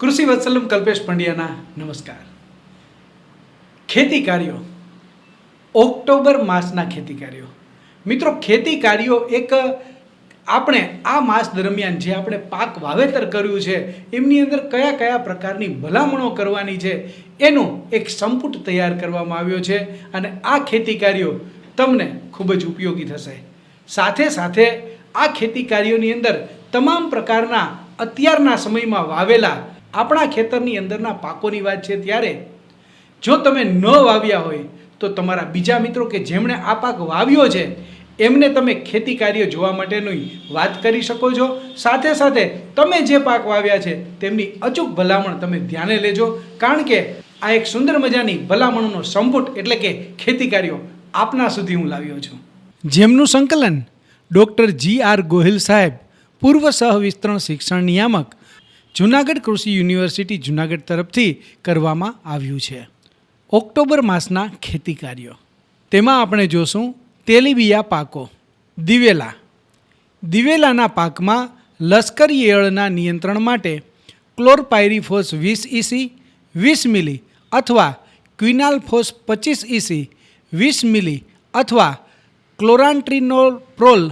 કૃષિ વત્સલમ કલ્પેશ પંડ્યાના નમસ્કાર. ખેતી કાર્યો. ઓક્ટોબર માસના ખેતી કાર્યો. મિત્રો, ખેતી કાર્યો એક, આપણે આ માસ દરમિયાન જે આપણે પાક વાવેતર કર્યું છે, એમની અંદર કયા કયા પ્રકારની ભલામણો કરવાની છે, એનો એક સંપુટ તૈયાર કરવામાં આવ્યો છે અને આ ખેતી કાર્યો તમને ખૂબ જ ઉપયોગી થશે. સાથે સાથે આ ખેતી કાર્યોની અંદર તમામ પ્રકારના અત્યારના સમયમાં વાવેલા આપણા ખેતરની અંદરના પાકોની વાત છે ત્યારે, જો તમે ન વાવ્યા હોય, તો તમારા બીજા મિત્રો કે જેમણે આ પાક વાવ્યો છે, એમને તમે ખેતી કાર્ય જોવા માટેની વાત કરી શકો છો. સાથે સાથે તમે જે પાક વાવ્યા છે, તેમની અચૂક ભલામણ તમે ધ્યાને લેજો. કારણ કે આ એક સુંદર મજાની ભલામણનો સંપુટ એટલે કે ખેતી કાર્યો આપના સુધી હું લાવ્યો છું. જેમનું સંકલન ડૉક્ટર જી આર ગોહિલ સાહેબ, પૂર્વ સહ વિસ્તરણ શિક્ષણ નિયામક જુનાગઢ કૃષિ યુનિવર્સિટી જુનાગઢ તરફથી કરવામાં આવ્યું છે. ઓક્ટોબર માસના ખેતી કાર્યો. તેમાં આપણે જોશું તેલીબિયા પાકો, દિવેલા. દિવેલાના પાકમાં લશ્કરી ઈયળના નિયંત્રણ માટે ક્લોરપાયરીફોસ વીસ ઇસી, વીસ મિલી અથવા ક્વિનાલફોસ પચીસ ઇસી, વીસ મિલી અથવા ક્લોરાન્ટ્રિનોલ પ્રોલ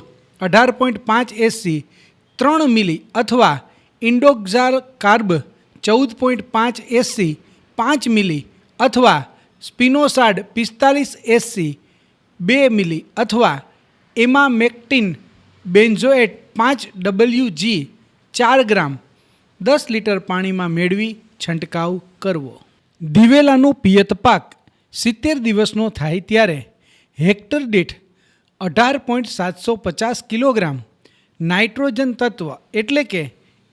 અઢાર પોઈન્ટ પાંચ એસી, ત્રણ મિલી અથવા ઇન્ડોક્ઝાર કાર્બ ચૌદ પોઈન્ટ પાંચ એસસી પાંચ મિલી અથવા સ્પિનોસાડ પિસ્તાલીસ એસસી બે મિલી અથવા એમામેક્ટિન બેન્ઝોએટ પાંચ ડબલ્યુ જી ચાર ગ્રામ દસ લીટર પાણીમાં મેળવી છંટકાવ કરવો. દિવેલાનું પિયત પાક સિત્તેર દિવસનો થાય ત્યારે હેક્ટર દીઠ અઢાર પોઈન્ટ સાતસો પચાસ કિલોગ્રામ નાઇટ્રોજન તત્વ એટલે કે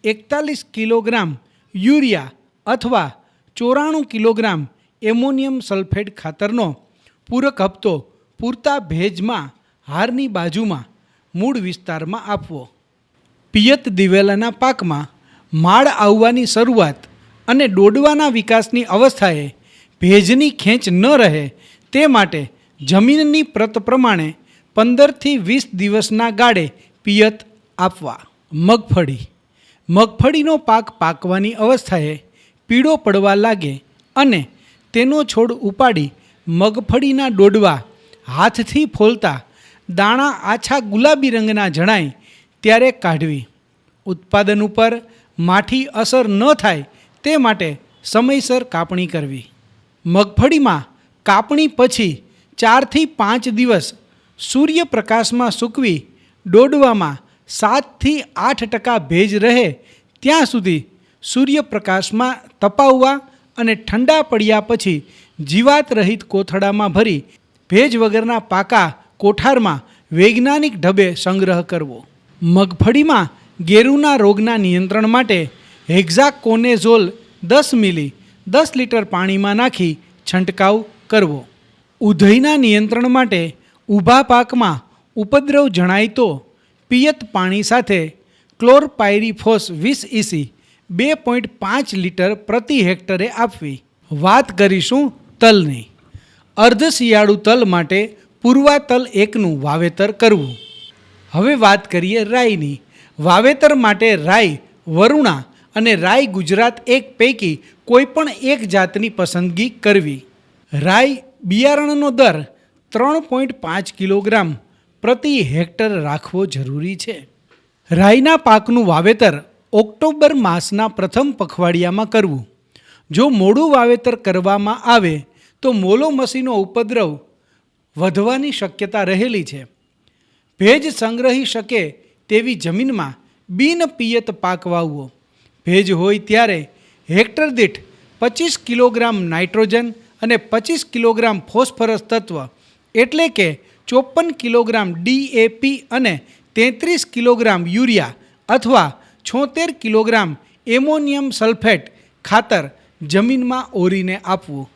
એકતાલીસ કિલોગ્રામ યુરિયા અથવા ચોરાણું કિલોગ્રામ એમોનિયમ સલ્ફેટ ખાતરનો પૂરક હપ્તો પૂરતા ભેજમાં હારની બાજુમાં મૂળ વિસ્તારમાં આપવો. પિયત દિવેલાના પાકમાં માળ આવવાની શરૂઆત અને ડોડવાના વિકાસની અવસ્થાએ ભેજની ખેંચ ન રહે તે માટે જમીનની પ્રત પ્રમાણે પંદરથી વીસ દિવસના ગાળે પિયત આપવા. મગફળી મગફળીનો પાક પાકવાની અવસ્થાએ પીળો પડવા લાગે અને તેનો છોડ ઉપાડી મગફળીના ડોડવા હાથથી ફોલતા દાણા આછા ગુલાબી રંગના જણાય ત્યારે કાઢવી. ઉત્પાદન ઉપર માઠી અસર ન થાય તે માટે સમયસર કાપણી કરવી. મગફળીમાં કાપણી પછી ચારથી પાંચ દિવસ સૂર્યપ્રકાશમાં સૂકવી ડોડવામાં સાતથી આઠ ટકા ભેજ રહે ત્યાં સુધી સૂર્યપ્રકાશમાં તપાવવા અને ઠંડા પડ્યા પછી જીવાત રહિત કોથળામાં ભરી ભેજ વગરના પાકા કોઠારમાં વૈજ્ઞાનિક ઢબે સંગ્રહ કરવો. મગફળીમાં ગેરુના રોગના નિયંત્રણ માટે હેક્ઝાકોનેઝોલ દસ મિલી દસ લીટર પાણીમાં નાખી છંટકાવ કરવો. ઉધઈના નિયંત્રણ માટે ઊભા પાકમાં ઉપદ્રવ જણાય તો પિયત પાણી સાથે ક્લોરપાયરીફોસ વીસ ઇસી બે પોઈન્ટ પાંચ લીટર પ્રતિ હેક્ટરે આપવી. વાત કરીશું તલની. અર્ધ શિયાળુ તલ માટે પૂર્વા તલ એકનું વાવેતર કરવું. હવે વાત કરીએ રાઈની. વાવેતર માટે રાઈ, વરુણા અને રાઈ ગુજરાત એક પૈકી કોઈપણ એક જાતની પસંદગી કરવી. રાઈ બિયારણનો દર ત્રણ પોઈન્ટ પાંચ કિલોગ્રામ. પ્રતિ હેક્ટર રાખવો જરૂરી છે. રાઈના પાકનું વાવેતર ઓક્ટોબર માસના પ્રથમ પખવાડિયામાં કરવું. જો મોડું વાવેતર કરવામાં આવે, તો મોલોમસીનો ઉપદ્રવ વધવાની શક્યતા રહેલી છે. ભેજ સંગ્રહી શકે તેવી જમીનમાં બિન પિયત પાક વાવવો. ભેજ હોય ત્યારે હેક્ટર દીઠ પચીસ કિલોગ્રામ નાઇટ્રોજન અને પચીસ કિલોગ્રામ ફોસ્ફરસ તત્વ, એટલે કે ચોપન કિલોગ્રામ ડીએપી અને તેત્રીસ કિલોગ્રામ યુરિયા અથવા છોતેર કિલોગ્રામ એમોનિયમ સલ્ફેટ ખાતર જમીનમાં ઓરીને આપવું.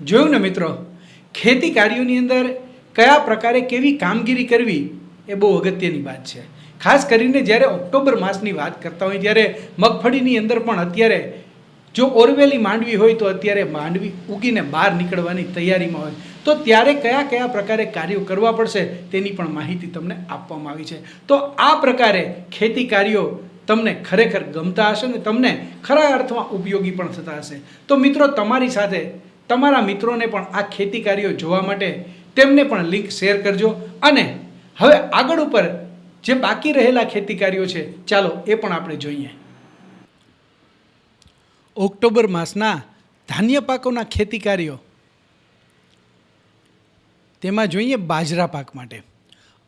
જોયું ને મિત્રો? ખેતી કાર્યોની અંદર કયા પ્રકારે કેવી કામગીરી કરવી એ બહુ અગત્યની વાત છે. ખાસ કરીને જ્યારે ઓક્ટોબર માસની વાત કરતા હોય ત્યારે મગફળીની અંદર પણ અત્યારે જો ઓરવેલી માંડવી હોય તો અત્યારે માંડવી ઉગીને બહાર નીકળવાની તૈયારીમાં હોય. તો ત્યારે કયા કયા પ્રકારે કાર્યો કરવા પડશે તેની પણ માહિતી તમને આપવામાં આવી છે. તો આ પ્રકારે ખેતી કાર્યો તમને ખરેખર ગમતા હશે ને તમને ખરા અર્થમાં ઉપયોગી પણ થતા હશે. તો મિત્રો, તમારી સાથે તમારા મિત્રોને પણ આ ખેતી કાર્યો જોવા માટે તેમને પણ લિંક શેર કરજો અને હવે આગળ ઉપર જે બાકી રહેલા ખેતી કાર્યો છે, ચાલો એ પણ આપણે જોઈએ. ઓક્ટોબર માસના ધાન્ય પાકોના ખેતી કાર્યો. તેમાં જોઈએ બાજરા પાક માટે.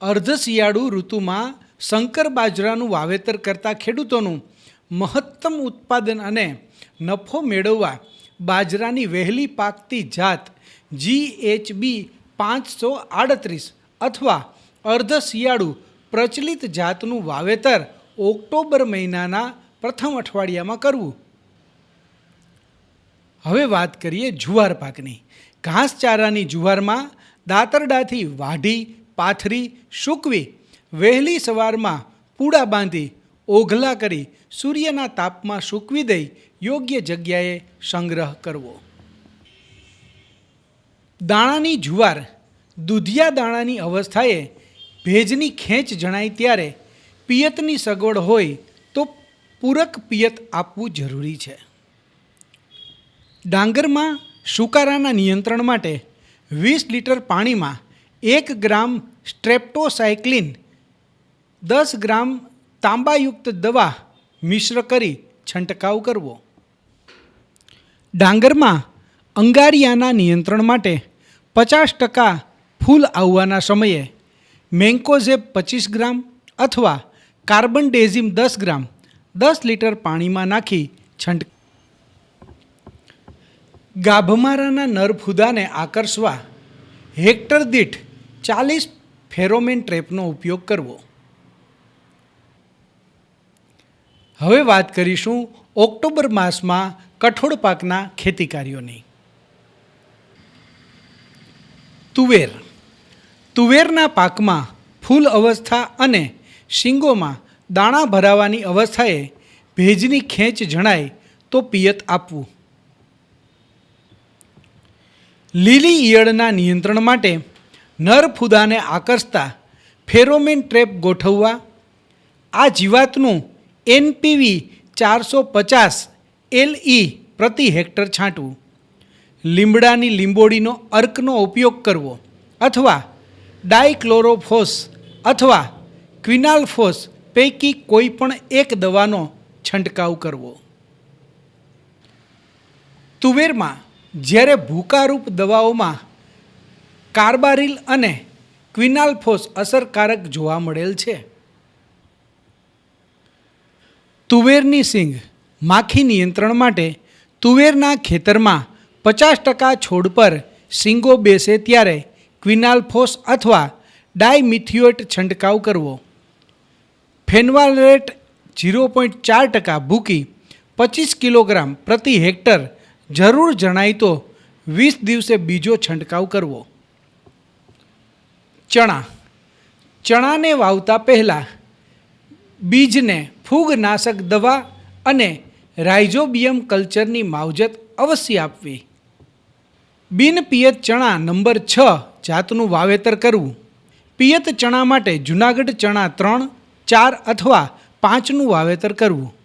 અર્ધ શિયાળુ ઋતુમાં શંકર બાજરાનું વાવેતર કરતા ખેડૂતોનું મહત્તમ ઉત્પાદન અને નફો મેળવવા બાજરાની વહેલી પાકતી જાત જી એચ બી પાંચસો આડત્રીસ અથવા અર્ધ શિયાળુ પ્રચલિત જાતનું વાવેતર ઓક્ટોબર મહિનાના પ્રથમ અઠવાડિયામાં કરવું. હવે વાત કરીએ જુવાર પાકની. ઘાસચારાની જુવારમાં દાતરડાથી વાઢી, પાથરી, સૂકવી, વહેલી સવારમાં પૂડા બાંધી, ઓઘલા કરી સૂર્યના તાપમાં સૂકવી દઈ યોગ્ય જગ્યાએ સંગ્રહ કરવો. દાણાની જુવાર દૂધિયા દાણાની અવસ્થાએ ભેજની ખેંચ જણાય ત્યારે પિયતની સગવડ હોય તો પૂરક પિયત આપવું જરૂરી છે. ડાંગરમાં સુકારાના નિયંત્રણ માટે વીસ લીટર પાણીમાં એક ગ્રામ સ્ટ્રેપ્ટોસાયક્લિન, દસ ગ્રામ તાંબાયુક્ત દવા મિશ્ર કરી છંટકાવ કરવો. ડાંગરમાં અંગારિયાના નિયંત્રણ માટે પચાસ ટકા ફૂલ આવવાના સમયે મેન્કોઝેબ પચીસ ગ્રામ અથવા કાર્બન ડેઝિમ દસ ગ્રામ દસ લીટર પાણીમાં નાખી છંટ ગાભમારાના નરફુદાને આકર્ષવા હેક્ટર દીઠ ચાલીસ ફેરોમેન ટ્રેપનો ઉપયોગ કરવો. હવે વાત કરીશું ઓક્ટોબર માસમાં કઠોળ પાકના ખેતી કાર્યોની તુવેર. તુવેરના પાકમાં ફૂલ અવસ્થા અને શીંગોમાં દાણા ભરાવાની અવસ્થાએ ભેજની ખેંચ જણાય તો પિયત આપવું. લીલી ઈયળના નિયંત્રણ માટે નર ફૂદાને આકર્ષતા ફેરોમેન ટ્રેપ ગોઠવવા. આ જીવાતનું એનપીવી ચારસો પચાસ એલઈ પ્રતિ હેક્ટર છાંટવું. લીમડાની લીંબોડીનો અર્કનો ઉપયોગ કરવો અથવા ડાયક્લોરોફોસ અથવા ક્વિનાલફોસ પૈકી કોઈ પણ એક દવાનો છંટકાવ કરવો. તુવેરમાં જ્યારે ભૂકારૂપ દવાઓમાં કાર્બારિલ અને ક્વિનાલફોસ અસરકારક જોવા મળેલ છે. તુવેરની સિંગ માખી નિયંત્રણ માટે તુવેરના ખેતરમાં પચાસ ટકા છોડ પર સિંગો બેસે ત્યારે ક્વિનાલ્ફોસ અથવા ડાયમિથિયોટ છંટકાવ કરવો. ફેનવાલરેટ ઝીરો પોઈન્ટ ચાર ટકા ભૂકી પચીસ કિલોગ્રામ પ્રતિ હેક્ટર જરૂર જણાય તો વીસ દિવસે બીજો છંટકાવ કરવો. ચણા. ચણાને વાવતા પહેલાં બીજને ફૂગનાશક દવા અને રાઇઝોબિયમ કલ્ચરની માવજત અવશ્ય આપવી. બિન પિયત ચણા નંબર છ જાતનું વાવેતર કરવું. પિયત ચણા માટે જુનાગઢ ચણા ત્રણ, ચાર અથવા પાંચનું વાવેતર કરવું.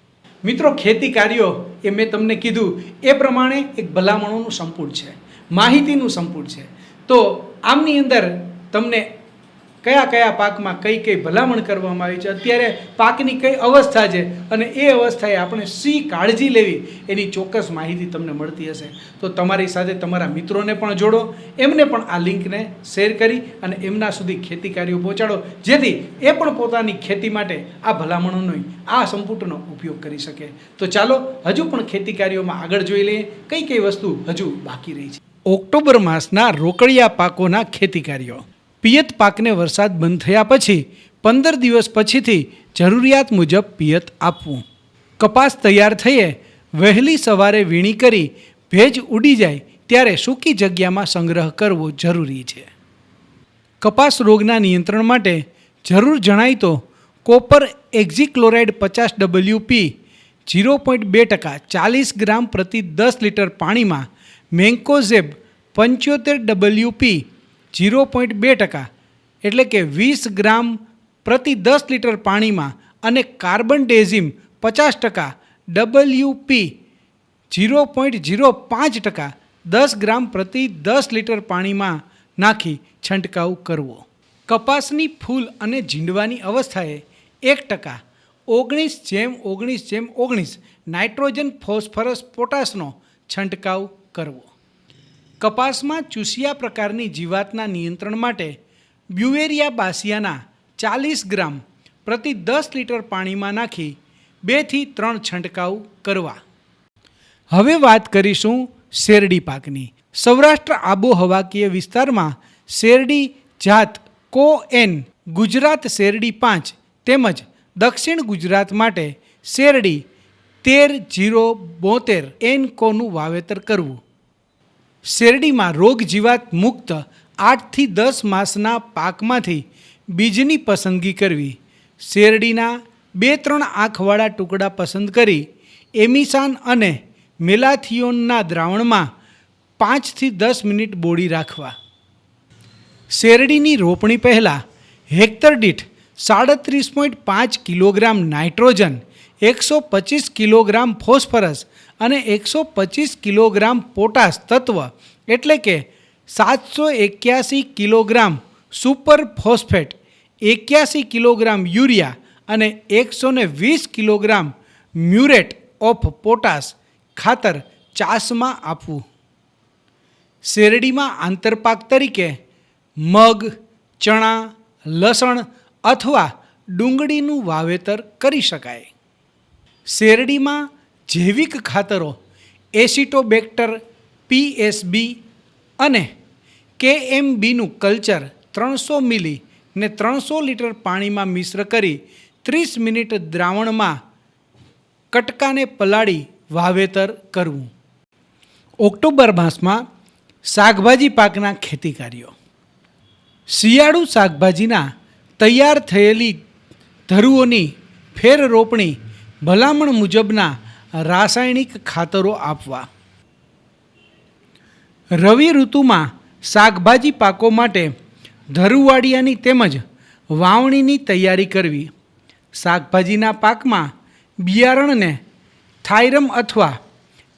મિત્રો, ખેતી કાર્યો એ મેં તમને કીધું, એ પ્રમાણે એક ભલામણોનું સંપૂર્ણ છે, માહિતીનું સંપૂર્ણ છે. તો આમની અંદર તમને કયા કયા પાકમાં કઈ કઈ ભલામણ કરવામાં આવી છે? અત્યારે પાકની કઈ અવસ્થા છે? અને એ અવસ્થાએ આપણે શી કાળજી લેવી? એની ચોક્કસ માહિતી તમને મળતી હશે. તો તમારી સાથે તમારા મિત્રોને પણ જોડો, એમને પણ આ લિંકને શેર કરી અને એમના સુધી ખેતી કાર્યો પહોંચાડો. જેથી એ પણ પોતાની ખેતી માટે આ ભલામણોનો, આ સંપુટનો ઉપયોગ કરી શકે. તો ચાલો, હજુ પણ ખેતી કાર્યોમાં આગળ જોઈ લઈએ, કઈ કઈ વસ્તુ હજુ બાકી રહી છે. ઓક્ટોબર માસના રોકડિયા પાકોના ખેતી કાર્યો. પિયત પાકને વરસાદ બંધ થયા પછી પંદર દિવસ પછીથી જરૂરિયાત મુજબ પિયત આપવું. કપાસ તૈયાર થઈએ વહેલી સવારે વીણી કરી ભેજ ઉડી જાય ત્યારે સૂકી જગ્યામાં સંગ્રહ કરવો જરૂરી છે. કપાસ રોગના નિયંત્રણ માટે જરૂર જણાય તો કોપર એક્ઝિક્લોરાઇડ પચાસ ડબલ્યુપી ઝીરો પોઈન્ટ બે ટકા ચાલીસ ગ્રામ પ્રતિ દસ લીટર પાણીમાં મેન્કોઝેબ પંચોતેર ડબલ્યુપી ઝીરો પોઈન્ટ બે ટકા. એટલે કે વીસ ગ્રામ પ્રતિ દસ લીટર પાણીમાં અને કાર્બન ડેઝિમ પચાસ ટકા, ડબલ્યુપી ઝીરો પોઈન્ટ ઝીરો પાંચ ટકા, દસ ગ્રામ પ્રતિ દસ લીટર પાણીમાં નાખી છંટકાવ કરવો. કપાસની ફૂલ અને ઝીંડવાની અવસ્થાએ એક ટકા. ઓગણીસ જેમ ઓગણીસ જેમ ઓગણીસ નાઇટ્રોજન, ફોસ્ફરસ, પોટાશનો છંટકાવ કરવો. કપાસમાં ચૂસિયા પ્રકારની જીવાતના નિયંત્રણ માટે બ્યુવેરિયા બાસિયાના ચાલીસ ગ્રામ પ્રતિ દસ લીટર પાણીમાં નાખી બેથી ત્રણ છંટકાવ કરવા. હવે વાત કરીશું શેરડી પાકની. સૌરાષ્ટ્ર આબોહવાકીય વિસ્તારમાં શેરડી જાત કો એન ગુજરાત શેરડી પાંચ તેમજ દક્ષિણ ગુજરાત માટે શેરડી તેર જીરો બોતેર એન કોનું વાવેતર કરવું. શેરડીમાં રોગ જીવાત મુક્ત આઠથી દસ માસના પાકમાંથી બીજની પસંદગી કરવી. શેરડીના બે ત્રણ આંખવાળા ટુકડા પસંદ કરી, એમિસાન અને મેલાથિયોનના દ્રાવણમાં પાંચથી દસ મિનિટ બોળી રાખવા. શેરડીની રોપણી પહેલાં હેક્ટર દીઠ સાડત્રીસ પોઈન્ટ પાંચ કિલોગ્રામ નાઇટ્રોજન એકસો પચીસ કિલોગ્રામ ફોસ્ફરસ અને એકસો પચીસ કિલોગ્રામ પોટાશ તત્વ એટલે કે સાતસો એક્યાસી કિલોગ્રામ સુપર ફોસ્ફેટ, એક્યાસી કિલોગ્રામ યુરિયા અને એકસો ને વીસ કિલોગ્રામ મ્યુરેટ ઓફ પોટાશ ખાતર ચાસમાં આપવું. શેરડીમાં આંતરપાક તરીકે મગ, ચણા, લસણ અથવા ડુંગળીનું વાવેતર કરી શકાય. શેરડીમાં જૈવિક ખાતરો, એસિટોબેક્ટર પીએસબી અને કેએમબીનું કલ્ચર ત્રણસો મિલી ને ત્રણસો લીટર પાણીમાં મિશ્ર કરી ત્રીસ મિનિટ દ્રાવણમાં કટકાને પલાળી વાવેતર કરવું. ઓક્ટોબર માસમાં શાકભાજી પાકના ખેતી કાર્યો શિયાળુ શાકભાજીના તૈયાર થયેલી ધરુઓની ફેર રોપણી ભલામણ મુજબના રાસાયણિક ખાતરો આપવા. રવિ ઋતુમાં શાકભાજી પાકો માટે ધરુવાડિયાની તેમજ વાવણીની તૈયારી કરવી. શાકભાજીના પાકમાં બિયારણને થાઇરમ અથવા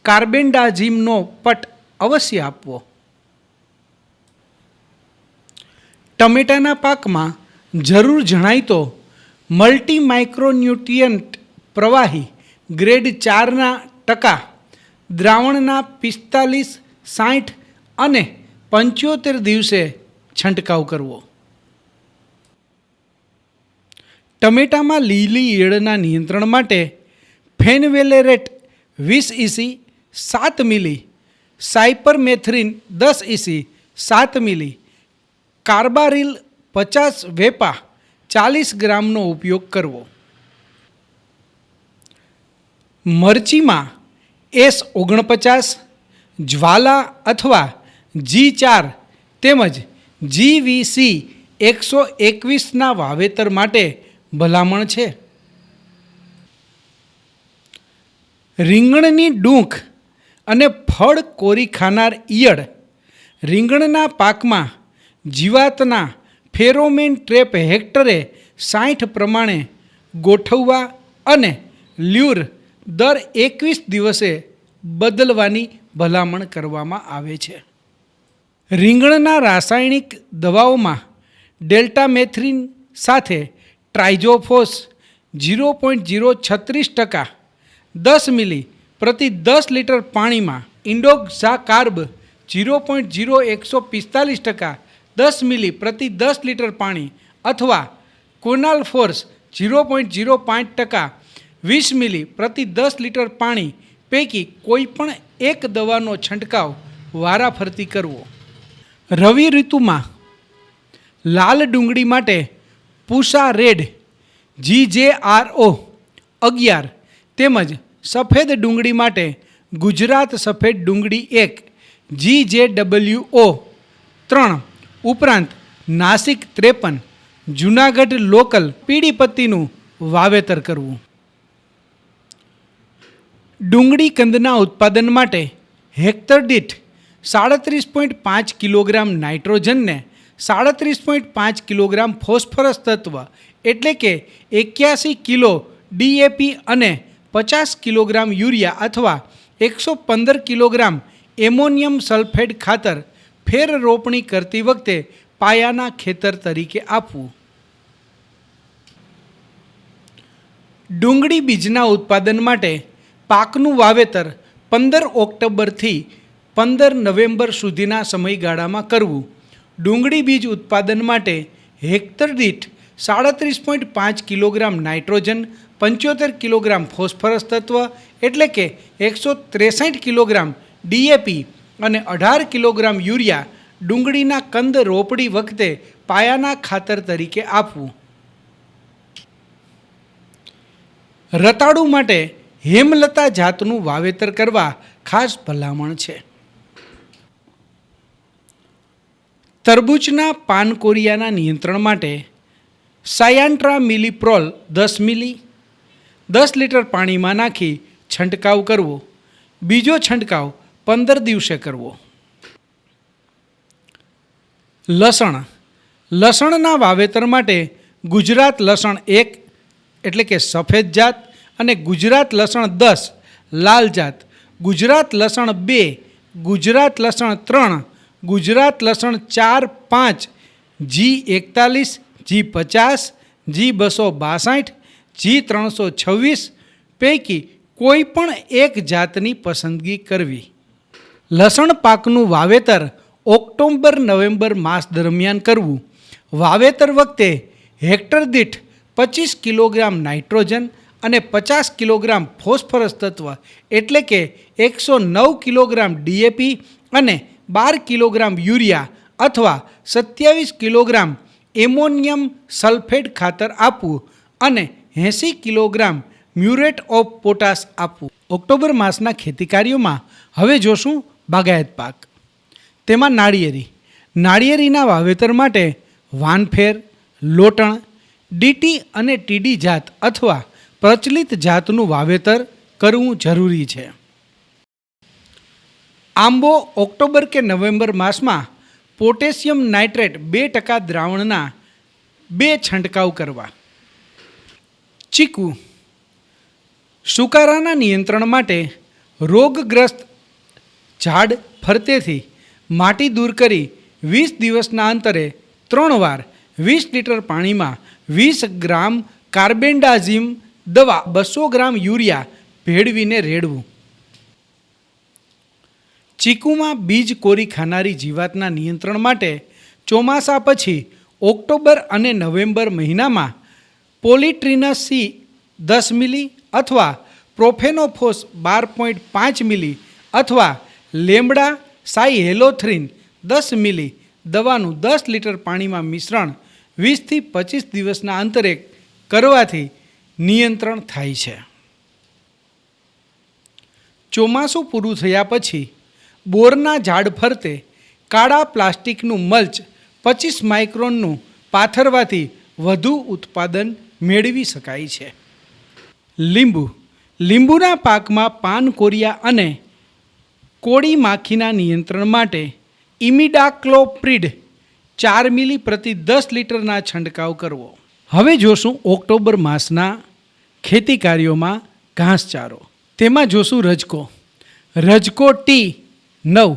કાર્બેન્ડાઝીમનો પટ અવશ્ય આપવો. ટમેટાના પાકમાં જરૂર જણાય તો મલ્ટી માઇક્રોન્યુટ્રિયન્ટ પ્રવાહી ગ્રેડ ચારના ટકા, દ્રાવણના પિસ્તાલીસ સાઠ અને પંચોતેર દિવસે છંટકાવ કરવો. ટમેટામાં લીલી ઈયળના નિયંત્રણ માટે ફેનવેલેરેટ વીસ ઇસી સાત મિલી, સાયપરમેથ્રિન દસ ઇસી સાત મિલી, કાર્બારિલ પચાસ વેપા ચાલીસ ગ્રામનો ઉપયોગ કરવો. મરચીમાં એસ ઓગણપચાસ, જ્વાલા અથવા જી ચાર તેમજ જીવીસી એકસો એકવીસના વાવેતર માટે ભલામણ છે. રીંગણની ડૂંખ અને ફળ કોરી ખાનાર ઈયળ રીંગણના પાકમાં જીવાતના ફેરોમેન ટ્રેપ હેક્ટરે સાઠ પ્રમાણે ગોઠવવા અને લ્યુર દર એકવીસ દિવસે બદલવાની ભલામણ કરવામાં આવે છે. રીંગણના રાસાયણિક દવાઓમાં ડેલ્ટામેથ્રિન સાથે ટ્રાઇઝોફોસ ઝીરો પોઈન્ટ ઝીરો છત્રીસ ટકા, દસ મિલી પ્રતિ દસ લીટર પાણીમાં indoxacarb zero point zero એકસો પિસ્તાલીસ ટકા, દસ મિલી પ્રતિ દસ લીટર પાણી અથવા કોનાલ ફોર્સ ઝીરો પોઈન્ટ ઝીરો પાંચ ટકા વીસ મિલી પ્રતિ દસ લીટર પાણી પૈકી કોઈ પણ એક દવાનો છંટકાવ વારાફરતી કરવો. રવિ ઋતુમાં લાલ ડુંગળી માટે પૂસા રેડ, જી જે આર ઓ અગિયાર તેમજ સફેદ ડુંગળી માટે ગુજરાત સફેદ ડુંગળી એક, જી જે ડબલ્યુ ઓ ત્રણ ઉપરાંત નાસિક ત્રેપન જુનાગઢ લોકલ પીળી પત્તીનું વાવેતર કરવું. ડુંગળી કંદના ઉત્પાદન માટે હેક્ટર દીઠ સાડત્રીસ પોઈન્ટ પાંચ કિલોગ્રામ નાઇટ્રોજનને સાડત્રીસ પોઈન્ટ પાંચ કિલોગ્રામ ફોસ્ફરસ તત્વ, એટલે કે એક્યાસી કિલો ડીએપી અને પચાસ કિલોગ્રામ યુરિયા અથવા એકસો પંદર કિલોગ્રામ એમોનિયમ સલ્ફેટ ખાતર ફેર રોપણી કરતી વખતે પાયાના ખેતર તરીકે આપવું. ડુંગળી બીજના ઉત્પાદન માટે પાકનું વાવેતર પંદર ઓક્ટોબરથી પંદર નવેમ્બર સુધીના સમયગાળામાં કરવું. ડુંગળી બીજ ઉત્પાદન માટે હેક્ટર દીઠ સાડત્રીસ પોઈન્ટ પાંચ કિલોગ્રામ નાઇટ્રોજન, પંચોતેર કિલોગ્રામ ફોસ્ફરસ તત્વ એટલે કે એકસો ત્રેસઠ કિલોગ્રામ ડીએપી અને અઢાર કિલોગ્રામ યુરિયા ડુંગળીના કંદ રોપડી વખતે પાયાના ખાતર તરીકે આપવું. રતાળુ માટે હેમલતા જાતનું વાવેતર કરવા ખાસ ભલામણ છે. તરબૂચના પાનકોરિયાના નિયંત્રણ માટે સાયાન્ટ્રા મિલીપ્રોલ દસ મિલી, દસ લીટર પાણીમાં નાખી છંટકાવ કરવો, બીજો છંટકાવ પંદર દિવસે કરવો. લસણ. લસણના વાવેતર માટે ગુજરાત લસણ એક, એટલે કે સફેદ જાત અને ગુજરાત લસણ દસ, લાલ જાત. ગુજરાત લસણ બે, ગુજરાત લસણ ત્રણ, ગુજરાત લસણ ચાર પાંચ જી એકતાલીસ જી પચાસ જી બસો બાસઠ જી ત્રણસો છવ્વીસ. પૈકી કોઈ પણ એક જાતની પસંદગી કરવી. લસણ પાકનું વાવેતર ઓક્ટોબર, નવેમ્બર માસ દરમિયાન કરવું. વાવેતર વખતે હેક્ટર દીઠ પચીસ કિલોગ્રામ નાઇટ્રોજન અને પચાસ કિલોગ્રામ ફોસ્ફરસ તત્વ એટલે કે એકસો નવ કિલોગ્રામ ડીએપી અને બાર કિલોગ્રામ યુરિયા અથવા સત્યાવીસ કિલોગ્રામ એમોનિયમ સલ્ફેટ ખાતર આપવું અને એંસી કિલોગ્રામ મ્યુરેટ ઓફ પોટાશ આપવું. ઓક્ટોબર માસના ખેતી કાર્યોમાં હવે જોશું બાગાયત પાક. તેમાં નાળિયેરી. નાળિયેરીના વાવેતર માટે વાનફેર, લોટણ ડીટી અને ટીડી જાત અથવા પ્રચલિત જાતનું વાવેતર કરવું જરૂરી છે. આંબો ઓક્ટોબર કે નવેમ્બર માસમાં પોટેશિયમ નાઇટ્રેટ બે ટકા દ્રાવણના બે છંટકાવ કરવા. ચીકુ. સુકારાના નિયંત્રણ માટે રોગગ્રસ્ત ઝાડ ફરતેથી માટી દૂર કરી વીસ દિવસના અંતરે ત્રણ વાર વીસ લીટર પાણીમાં વીસ ગ્રામ કાર્બેન્ડાઝિમ દવા બસો ગ્રામ યુરિયા ભેળવીને રેડવું. ચીકુમાં બીજ કોરી ખાનારી જીવાતના નિયંત્રણ માટે ચોમાસા પછી ઓક્ટોબર અને નવેમ્બર મહિનામાં પોલિટ્રીનસ સી દસ મિલી અથવા પ્રોફેનોફોસ બાર પોઈન્ટ પાંચ મિલી અથવા લેમડા સાઈ હેલોથ્રીન દસ મિલી દવાનું દસ લીટર પાણીમાં મિશ્રણ વીસથી પચીસ દિવસના અંતરે કરવાથી નિયંત્રણ થાય છે. ચોમાસું પૂરું થયા પછી બોરના ઝાડ ફરતે કાળા પ્લાસ્ટિકનું મલ્ચ પચીસ માઇક્રોનનું પાથરવાથી વધુ ઉત્પાદન મેળવી શકાય છે. લીંબુ. લીંબુના પાકમાં પાન કોરિયા અને કોળી માખીના નિયંત્રણ માટે ઇમિડાક્લોપ્રિડ ચાર મિલી પ્રતિ દસ લીટરના છંટકાવ કરવો. હવે જોશું ઓક્ટોબર માસના ખેતી કાર્યોમાં ઘાસચારો. તેમાં જોશું રજકો. રજકો ટી નવ,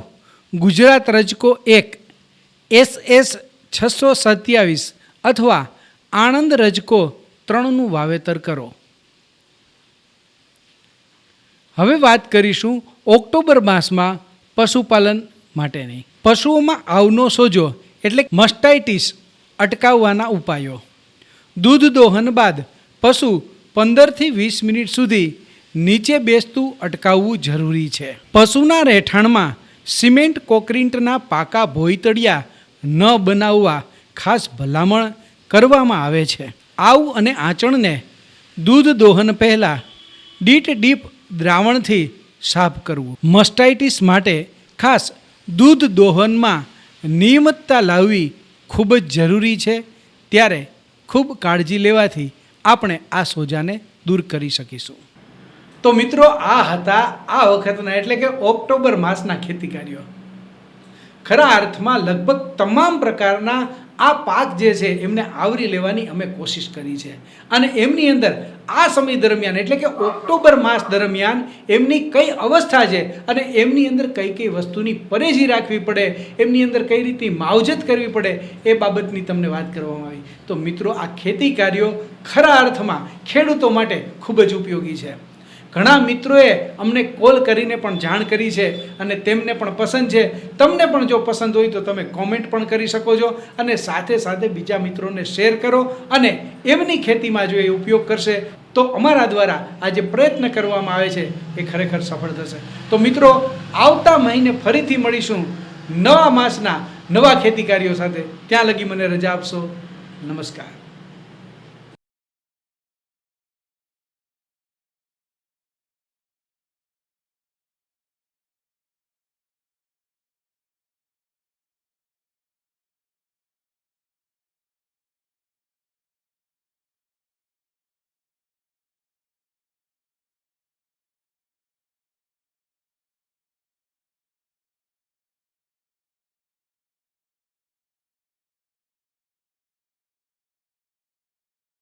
ગુજરાત રજકો એક એસ એસ છસો સત્યાવીસ અથવા આણંદ રજકો ત્રણનું વાવેતર કરો. હવે વાત કરીશું ઓક્ટોબર માસમાં પશુપાલન માટેની. પશુઓમાં આવનો સોજો એટલે મસ્ટાઇટિસ અટકાવવાના ઉપાયો. દૂધ દોહન બાદ પશુ પંદરથી વીસ મિનિટ સુધી નીચે બેસતું અટકાવવું જરૂરી છે. પશુના રહેઠાણમાં સિમેન્ટ કોક્રિન્ટના પાકા ભોયતળિયા ન બનાવવા ખાસ ભલામણ કરવામાં આવે છે. આવ અને આંચણને દૂધ દોહન પહેલાં ડીટ ડીપ દ્રાવણથી સાફ કરવું. મસ્ટાઇટિસ માટે ખાસ દૂધ દોહનમાં નિયમિતતા લાવવી ખૂબ જ જરૂરી છે. ત્યારે ખૂબ કાળજી લેવાથી આપણે આ સોજાને દૂર કરી શકીશું. તો મિત્રો, આ હતા આ વખતના એટલે કે ઓક્ટોબર માસના ખેતી કાર્યો ખરા અર્થમાં લગભગ તમામ પ્રકારના આ પાક જે છે એમને આવરી લેવાની અમે કોશિશ કરી છે. અને એમની અંદર આ સમય દરમિયાન એટલે કે ઓક્ટોબર માસ દરમિયાન એમની કઈ અવસ્થા છે અને એમની અંદર કઈ કઈ વસ્તુની પરેજી રાખવી પડે, એમની અંદર કઈ રીતની માવજત કરવી પડે એ બાબતની તમને વાત કરવામાં આવી. તો મિત્રો, આ ખેતી કાર્યો ખરા અર્થમાં ખેડૂતો માટે ખૂબ જ ઉપયોગી છે. ઘણા મિત્રોએ અમને કોલ કરીને પણ જાણ કરી છે અને તેમને પણ પસંદ છે. તમને પણ જો પસંદ હોય તો તમે કોમેન્ટ પણ કરી શકો છો અને સાથે સાથે બીજા મિત્રોને શેર કરો અને એમની ખેતીમાં જો એ ઉપયોગ કરશે તો અમારા દ્વારા આ જે પ્રયત્ન કરવામાં આવે છે. એ ખરેખર સફળ થશે. તો મિત્રો, આવતા મહિને ફરીથી મળીશું નવા માસના નવા ખેતી કાર્યો સાથે. ત્યાં લગી મને રજા આપશો. નમસ્કાર.